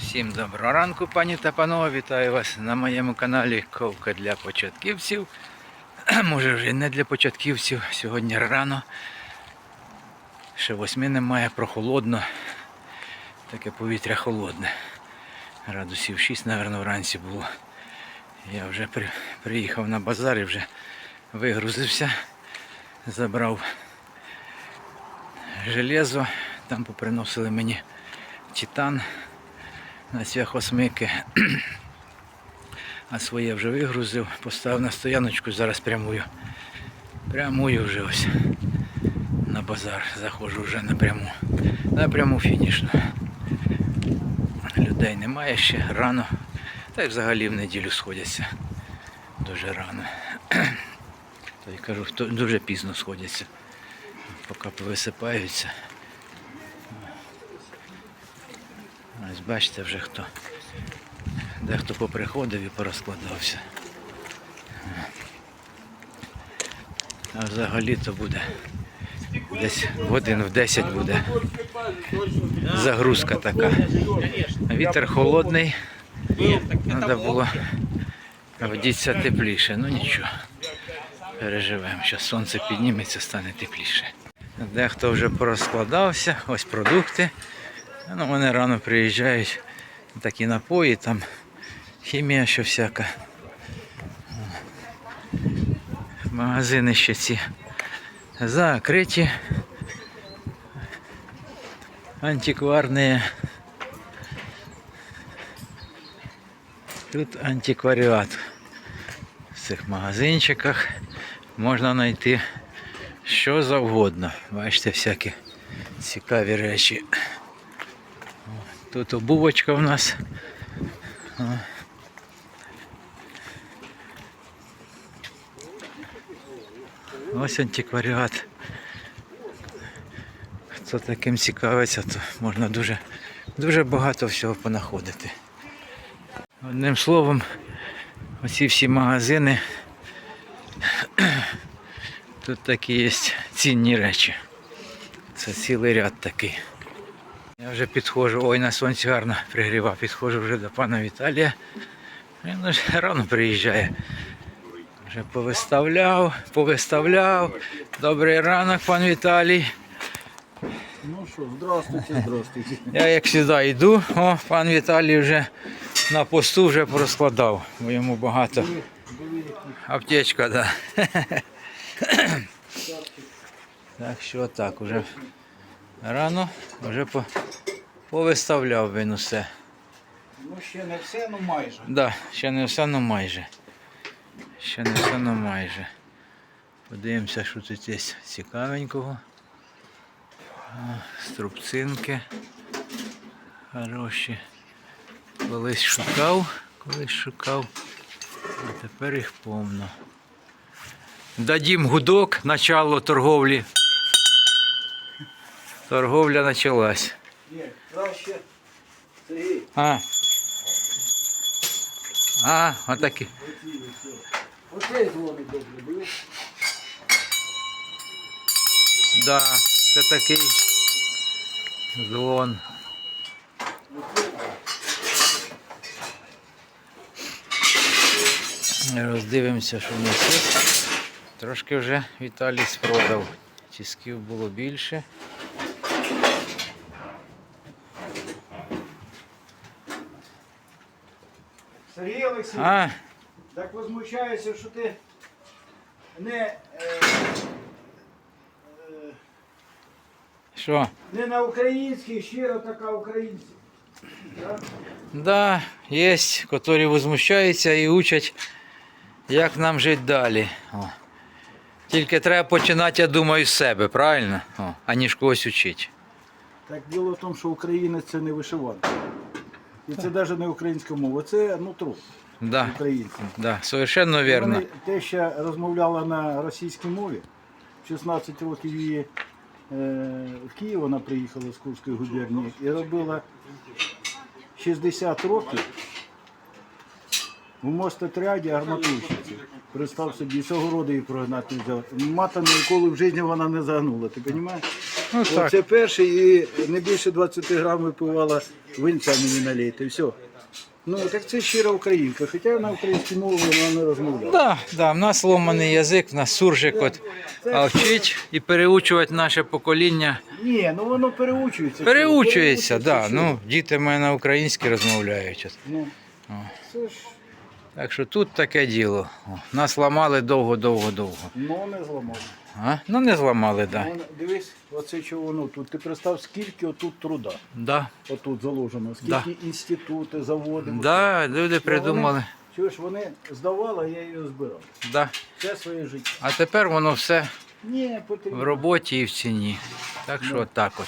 Всім доброго ранку, пані та панове. Вітаю вас на моєму каналі Ковка для початківців. Може вже не для початківців. Сьогодні рано. Ще восьми немає, прохолодно. Таке повітря холодне. Градусів 6, мабуть, вранці було. Я вже при, приїхав на базар і вже вигрузився. Забрав железо. Там поприносили мені титан на цвяхосмики. А своє вже вигрузив, поставив на стояночку, зараз прямую. Прямую вже ось на базар. Заходжу вже напряму. Напряму фінішно. Людей немає ще рано. Та й взагалі в неділю сходяться. Дуже рано. Та й кажу, дуже пізно сходяться. Поки повисипаються. Ось бачите вже хто. Дехто поприходив і порозкладався. А взагалі то буде. Десь годин в 10 буде. Загрузка така. Вітер холодний. Треба було вдітися тепліше. Ну нічого. Переживемо. Зараз сонце підніметься, стане тепліше. Дехто вже порозкладався, ось продукти. Ну, вони рано приїжджають такі напої, там хімія що всяка. Магазини ще ці закриті. Антикварні. Тут антикваріат. В цих магазинчиках можна знайти що завгодно. Бачите, всякі цікаві речі. Тут обувочка у нас. Ось антикваріат. Хто таким цікавиться, то можна дуже, дуже багато всього понаходити. Одним словом, оці всі магазини. Тут такі є цінні речі. Це цілий ряд такий. Я вже підходжу, ой, на сонці гарно пригрівав, підходжу вже до пана Віталія. Він вже рано приїжджає. Вже повиставляв, повиставляв. Добрий ранок, пан Віталій. Ну що, здравствуйте, здравствуйте. Я як завжди йду, о, пан Віталій вже на посту вже порозкладав, бо йому багато. Аптечка, так. Да. Так що так, уже рано вже по, повиставляв він усе. Ну ще не все, ну майже. Да, ще не все, ну майже. Ще не все, ну майже. Подивимося, що тут є цікавенького. Струбцинки. Хороші. Колись шукав, колись шукав, а тепер їх повно. Дадім гудок, начало торговлі. Торговля почалась. Ні, краще. Сергій, А. А, отакі. оцей дзвоник добре був. Да, це такий дзвон. Роздивимося, що в нас є. Трошки вже Віталій спродав. Тисків було більше. Сергій Олексійович, А, так возмущаюся, що ти не, е, е, що? не на українській, щиро така українська. Так? Да, є, які возмущаються і учать, як нам жити далі. О. Тільки треба починати, я думаю, з себе, правильно? О, аніж когось учити. Так діло в тому, що українець це не вишиванка. І це навіть не українська мова, це нутро Да, українців. да, совершенно вірно. Те, що розмовляла на російській мові, в 16 років її е, в Київ вона приїхала з Курської губернії і робила 60 років в мостотряді арматурщиці. Представ собі, з огороди її прогнати взяла. Мата ніколи в житті вона не загнула, ти розумієш? Ну так. Оце перший і не більше 20 грам випивала винця мені налити. Все. Ну, так це щира українка, хоча на українській мові вона не розмовляла. Да, да, в нас ломаний язик, в нас суржик от, а вчить і переучувати наше покоління. Ні, ну воно переучується. Переучується, да. Ну, діти в мене на українській розмовляють. Ну, О. це ж, Так що тут таке діло. О, Нас ламали довго-довго-довго. ну не зламало. А? Ну не зламали, так. Да. Вон, Дивись, оце чого воно тут. Ти представ, скільки отут труда. Да. Отут заложено, Да. скільки інститути, заводи. Да, люди придумали. Чуєш, вони здавали, а я її збирав. Да. Все своє життя. А тепер воно все Ні, в потрібно. роботі і в ціні. Так що так от.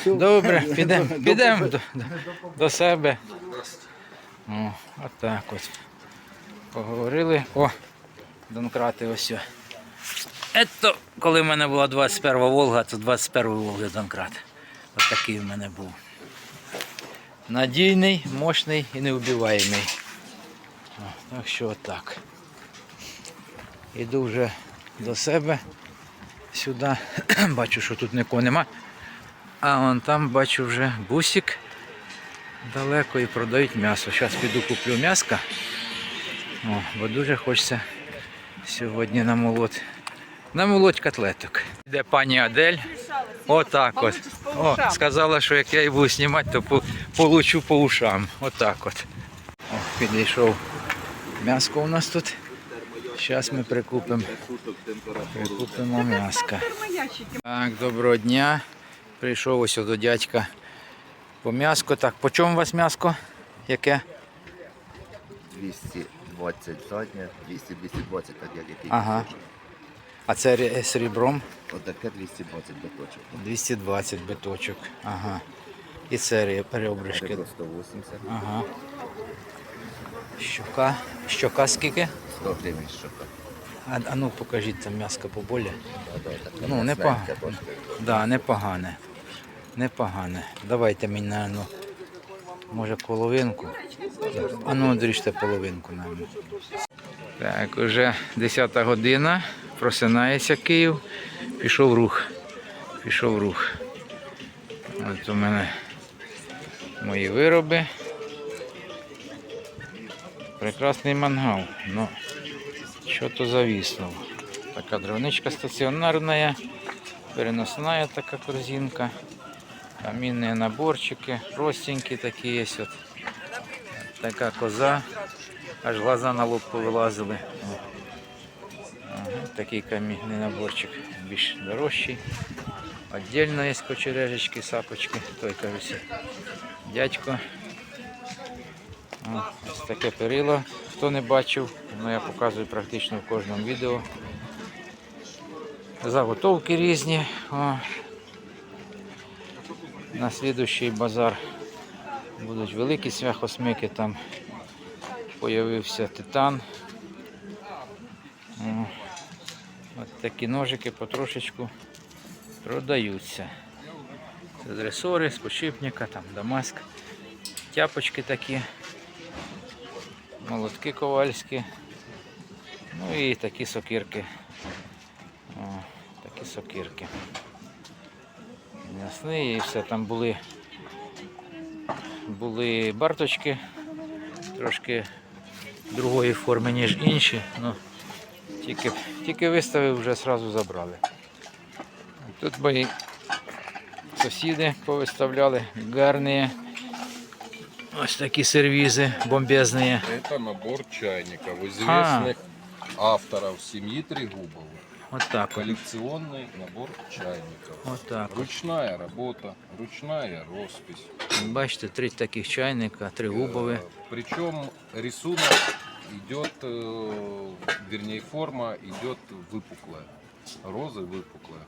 Все. Добре, підемо До- підемо до- до, до, до себе. О, отак от. Поговорили. О, Донкрати ось. Ето, коли в мене була 21 Волга, то 21 Волга Донкрат. Ось такий в мене був. Надійний, мощний і неубиваємий. О, Так що отак. Іду вже до себе сюди. Бачу, що тут нікого нема. А вон там бачу вже бусик далеко і продають м'ясо. Зараз піду куплю м'яска. Бо дуже хочеться сьогодні намолоть. Намолоть котлеток. Де пані Адель? Отак от. О, сказала, що як я її буду знімати, то получу по ушам. Отак от. О, підійшов м'яско у нас тут. Зараз ми прикупимо. Прикупимо м'яска. Так, доброго дня. Прийшов ось до дядька по м'яско. Так, по чому у вас м'яско? Яке? 220 задня, 200 220 так як який. Ага. А це з ребром Отаке 220 биточок. 220 биточок. Ага. І це ре- ребришки. Ребро 180, Ага. Щока. Щока скільки? 100 гривень щока. А, а ну покажіть там м'яско поболі. Ну, непогано. Да, непогане. Непогане. Давайте мені, наверно, може половинку. А ну, дріжте половинку нам. Так, уже 10 година. Просинається Київ. Пішов рух. Пішов рух. От у мене мої вироби. Прекрасний мангал. Ну, що то завіснув. Така дровничка стаціонарна. Переносная така корзинка. Камінні наборчики, простенькі такі є. От. Така коза. Аж глаза на лоб повилазили. Ага, такий камінний наборчик, більш дорожчий. Отдельно є кочережечки, сапочки. Той кажуть, дядько. О, ось таке перило. Хто не бачив, ну я показую практично в кожному відео заготовки різні. О. На слідущий базар будуть великі свяхосмики, там появився титан. О. От такі ножики потрошечку продаються. Це дресори з подшипника, там Дамаск, тяпочки такі, молотки ковальські, ну і такі сокирки. О, такі сокирки М'ясні і все там були. Були барточки трошки другої форми, ніж інші. Ну, тільки, тільки виставив, вже одразу забрали. Тут мої сусіди повиставляли гарні. Ось такі сервізи бомбезні. Это набор чайников известных авторов семьи Трегубовых. От так. Коллекционный набор чайников. От так. Ручная работа, ручная роспись. Бачите, три таких чайника, три губові. Э, Причем рисунок идет, э, вернее форма идет выпуклая. Розы выпуклая.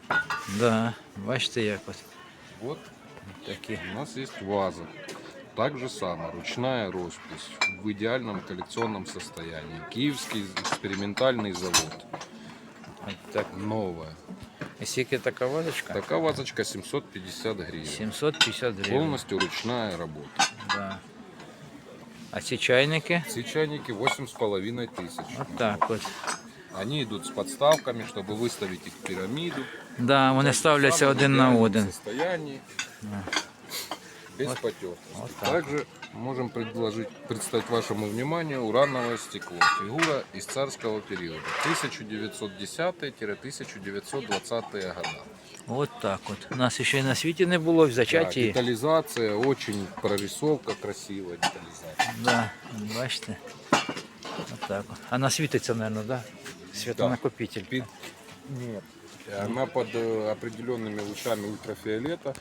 Да, бачите, як от Вот такі. у нас есть ваза. Так же само, ручная роспись в идеальном коллекционном состоянии. Киевский экспериментальный завод. От так. Новая. І скільки така вазочка? Такая вазочка 750 гривен. 750 гривень. Полностью ручная работа. Да. А ці чайники? Все чайники 8,5 тысяч. От так от. Они идут с подставками, чтобы выставить их в пирамиду. Да, вони ставляться Самом один на идеальном один. состоянии. Без Вот- потертости. вот так. Также можем предложить, представить вашему вниманию урановое стекло. Фигура из царского периода. 1910-1920 года. От так от. У нас ще й на світі не було, в Да, зачаті. детализация, очень прорисовка красивая детализация. Да, бачите. От так от. Она світиться, мабуть, да? Світонакопитель. Пи- Нет. Она под э, определенными лучами ультрафиолета э,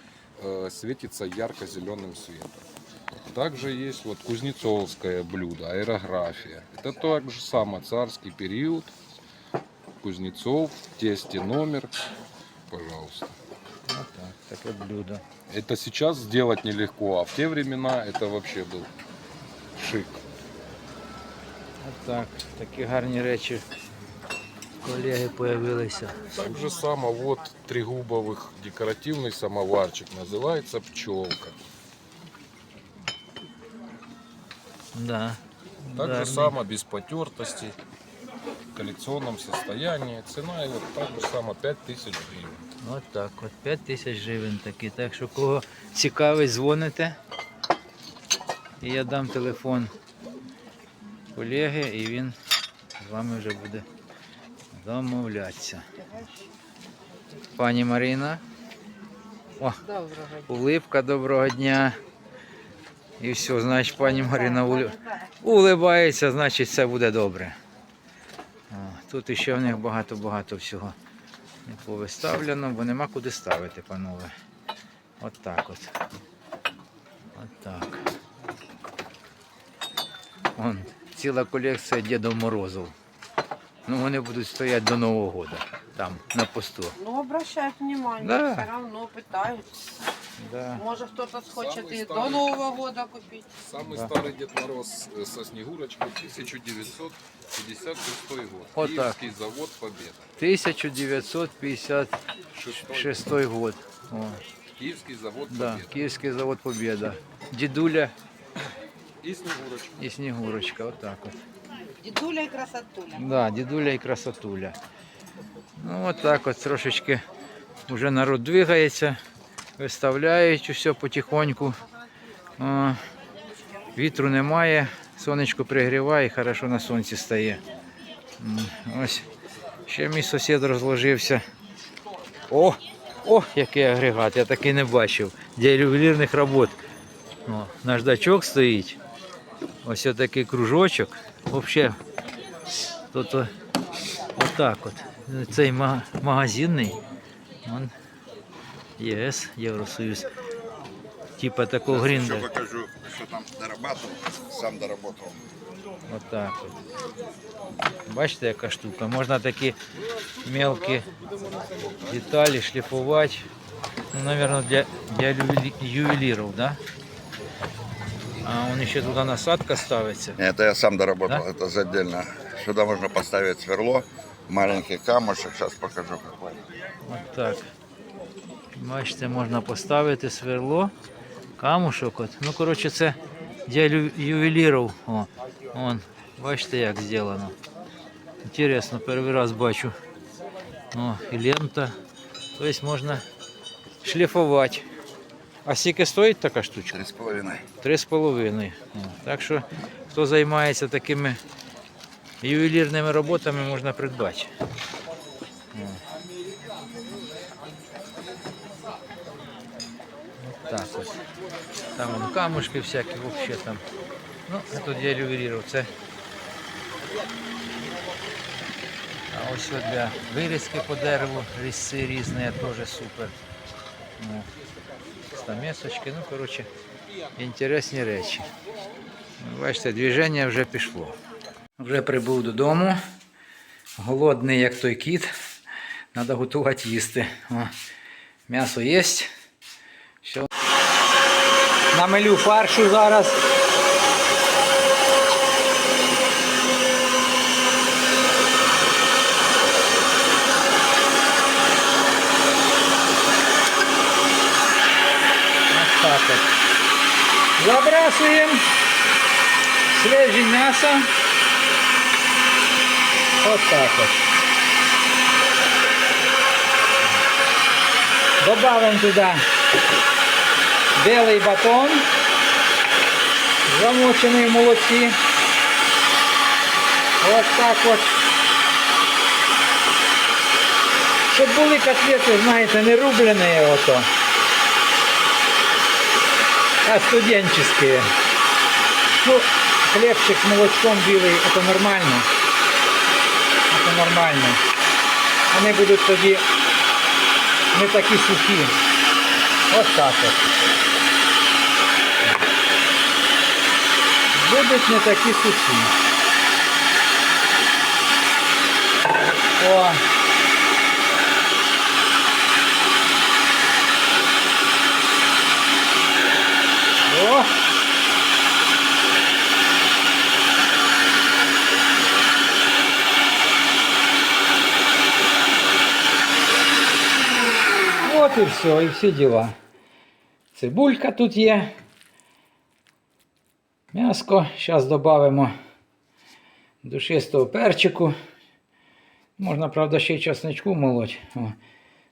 светится ярко-зеленым светом. Также есть вот кузнецовское блюдо, аэрография. Это так же самое царский период. Кузнецов, тесте номер. Пожалуйста. От так, таке блюдо. Это сейчас сделать нелегко, а в те времена это вообще был шик. От так. Такі гарні речі. Колеги появилися. Так же само вот тригубовых декоративный самоварчик называется пчелка. Да. Так же Гарний. само без потертости, в коллекционном состоянии. Цена его так же само 5000 гривен. От так, от 5 тисяч гривень такі. Так що кого цікавить, дзвоните. І я дам телефон колеги, і він з вами вже буде домовлятися. Пані Марина. О, улипка, доброго дня. І все, значить, пані Марина ули- улибається, значить все буде добре. О, тут ще в них багато-багато всього не повиставлено, бо нема куди ставити, панове. От так от. От так. Вон, ціла колекція Дідов Морозов. Ну вони будуть стояти до Нового року. Там, на посту. Ну, обращают внимание, Да. все равно пытаются. Да. Может, кто-то схочет Самый и до старый. Нового года купить. Самый Да. старый Дед Мороз э, со Снегурочкой 1956 год. Вот так. Киевский завод Победа. 1956 Шестой. год. О, Киевский завод да, Победа. Київський завод Побєда. Дідуля И Снегурочка. і Снігурочка. Отак от. Дедуля и красотуля. Да, дідуля і красотуля. Ну от так от трошечки вже народ двигається, виставляють усе потихоньку. О, вітру немає, сонечко пригріває, хорошо на сонці стає. Ось ще мій сусід розложився. О! О, який агрегат, я такий не бачив. Для ювелірних робот. О, наждачок стоїть. Ось такий кружочок. Взагалі Тут отак от. Цей магазинний. Он ЄС, Євросоюз. Типа такого грінда. покажу, что там дорабатывал, сам доработал. Отак от. Бачите, яка штука. Можна такі мелкі деталі шліфувати. Ну, наверное, для, для ювелірів, да? А он ще туди насадка ставиться. Это я сам доработал, Да? это за отдельно. Сюда можно поставить сверло, маленький камушек, сейчас покажу какой. От так. Бачите, можна поставити сверло, камушок. От. Ну, коротше, це для лю- ювелірів. О, вон, бачите, як зроблено. Інтересно, перший раз бачу. О, і лента. Тобто можна шліфувати. А скільки стоїть така штучка? Три с половиной. Три з половиною. Так що, хто займається такими ювелірними роботами, можна придбати. Так от. Там вон камушки всякі вообще там. Ну, тут я ювелірів. Це. А ось для вирізки по дереву, різці різні, теж супер. О. Стамесочки, ну коротше, інтересні речі. Ну, Бачите, движення вже пішло. Вже прибув додому. Голодний, як той кіт. Треба готувати їсти. О, м'ясо є. Все. Намелю фаршу зараз. От. Забрасуємо свіже м'ясо. Так от. Добавимо туди білий батон, замочений в молоці. Ось так от. Щоб були котлети, знаєте, не рублені ото, а студенческие. Ну, хлебчик молочком білий, це нормально. Це нормально. Вони будуть тоді не такі сухі. Ось так от. Будуть не такі сухі. О. О. От і все, і всі діла. Цибулька тут є. М'яско. Зараз додамо душистого перчику. Можна, правда, ще й часничку молоть.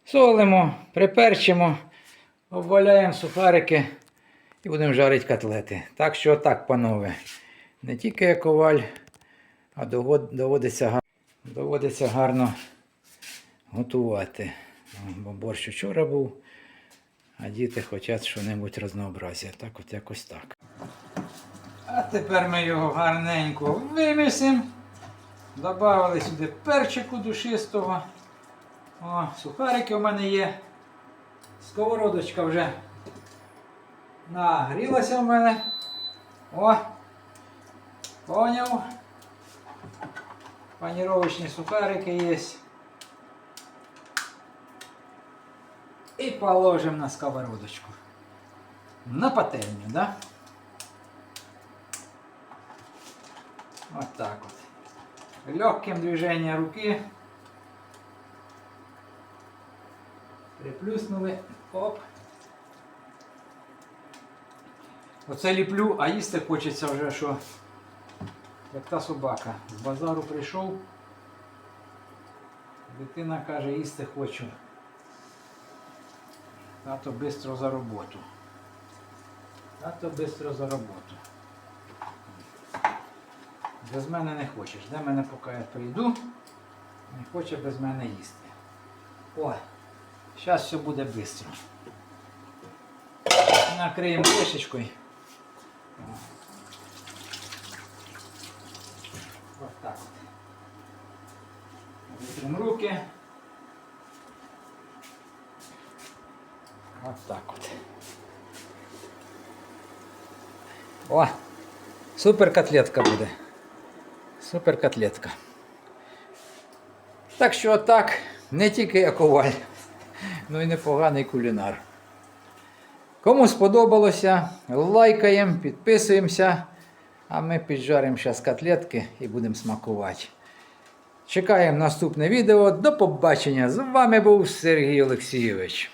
Солимо, приперчимо, обваляємо сухарики і будемо жарити котлети. Так що так, панове. Не тільки коваль, а доводиться, доводиться гарно готувати. Бо борщ вчора був, а діти хочуть щось разнообразя. Так от якось так. А тепер ми його гарненько вимісимо. Добавили сюди перчику душистого. О, сухарики у мене є. Сковородочка вже нагрілася в мене. О! Поняв. Паніровочні сухарики є. І положимо на сковородочку. На пательню, да? Вот так вот. Легким движением руки. Приплюснули. Оп. Оце ліплю, а їсти хочеться вже, що як та собака. З базару прийшов. Дитина каже, їсти хочу. Тато швидко за роботу. Тато швидко за роботу. Без мене не хочеш. Де мене поки я прийду, не хоче без мене їсти. О, зараз все буде швидко. Накриємо кришечкою. Ось так от. Витримо руки. Ось так от. О! Супер котлетка буде. Супер котлетка. Так що так, не тільки я коваль, ну і непоганий кулінар. Кому сподобалося, лайкаємо, підписуємося, а ми піджаримо зараз котлетки і будемо смакувати. Чекаємо наступне відео. До побачення. З вами був Сергій Олексійович.